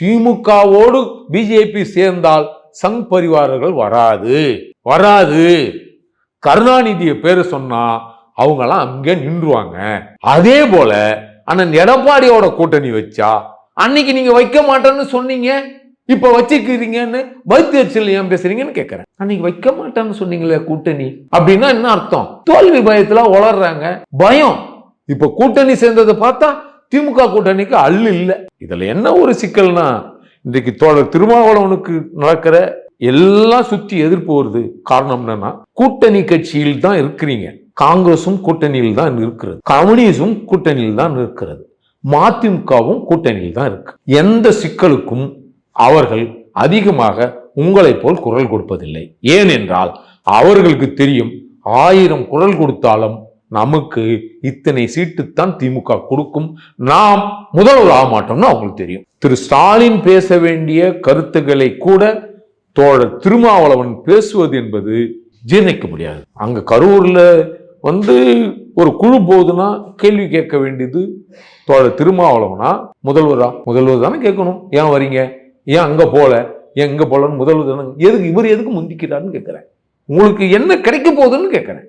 திமுகவோடு BJP சேர்ந்தால் சங் பரிவாரர்கள் வராது. வராது. கருணாநிதியை பேரை சொன்னா அவங்கெல்லாம் அங்கே நின்றுவாங்க. அதே போல அண்ணன் எடப்பாடியோட கூட்டணி வச்சா அன்னைக்கு நீங்க வைக்க மாட்டேன்னு சொன்னீங்க. இப்ப வச்சுக்கிறீங்கன்னு வைத்தியர்ச்சியில் ஏன் பேசுறீங்கன்னு கேட்கறேன் அன்னைக்கு வைக்க மாட்டேன்னு சொன்னீங்களே கூட்டணி. அப்படின்னா என்ன அர்த்தம்? தோல்வி பயத்துல உளறாங்க பயம். இப்ப கூட்டணி சேர்ந்ததை பார்த்தா திமுக கூட்டணிக்கு அல் இல்லை. இதில் என்ன ஒரு சிக்கல்னா இன்றைக்கு தோழர் திருமாவளவனுக்கு நடக்கிற எல்லாம் சுற்றி எதிர்ப்பு வருது. காரணம் என்னன்னா கூட்டணி கட்சியில் தான் இருக்கிறீங்க. காங்கிரஸும் கூட்டணியில் தான் இருக்கிறது. கம்யூனிஸ்டும் கூட்டணியில் தான் இருக்கிறது. மதிமுகவும் கூட்டணியில் தான் இருக்கு. எந்த சிக்கலுக்கும் அவர்கள் அதிகமாக உங்களைப் போல் குரல் கொடுப்பதில்லை. ஏனென்றால் அவர்களுக்கு தெரியும் ஆயிரம் குரல் கொடுத்தாலும் நமக்கு இத்தனை சீட்டுத்தான் திமுக கொடுக்கும். நாம் முதல்வர் ஆக மாட்டோம்னு அவங்களுக்கு தெரியும். திரு ஸ்டாலின் பேச வேண்டிய கருத்துக்களை கூட தோழர் திருமாவளவன் பேசுவது என்பது ஜீர்ணிக்க முடியாது. அங்க கரூர்ல வந்து ஒரு குழு போகுதுன்னா கேள்வி கேட்க வேண்டியது தோழர் திருமாவளவனா? முதல்வரா? முதல்வர் தானே கேட்கணும். ஏன் வரீங்க? ஏன் அங்க போல? ஏன் இங்க போலன்னு முதல்வர் தானே எதுக்கு இவர் எதுக்கு முந்திக்கிறான்னு கேட்கிறேன். உங்களுக்கு என்ன கிடைக்க போகுதுன்னு கேட்குறேன்.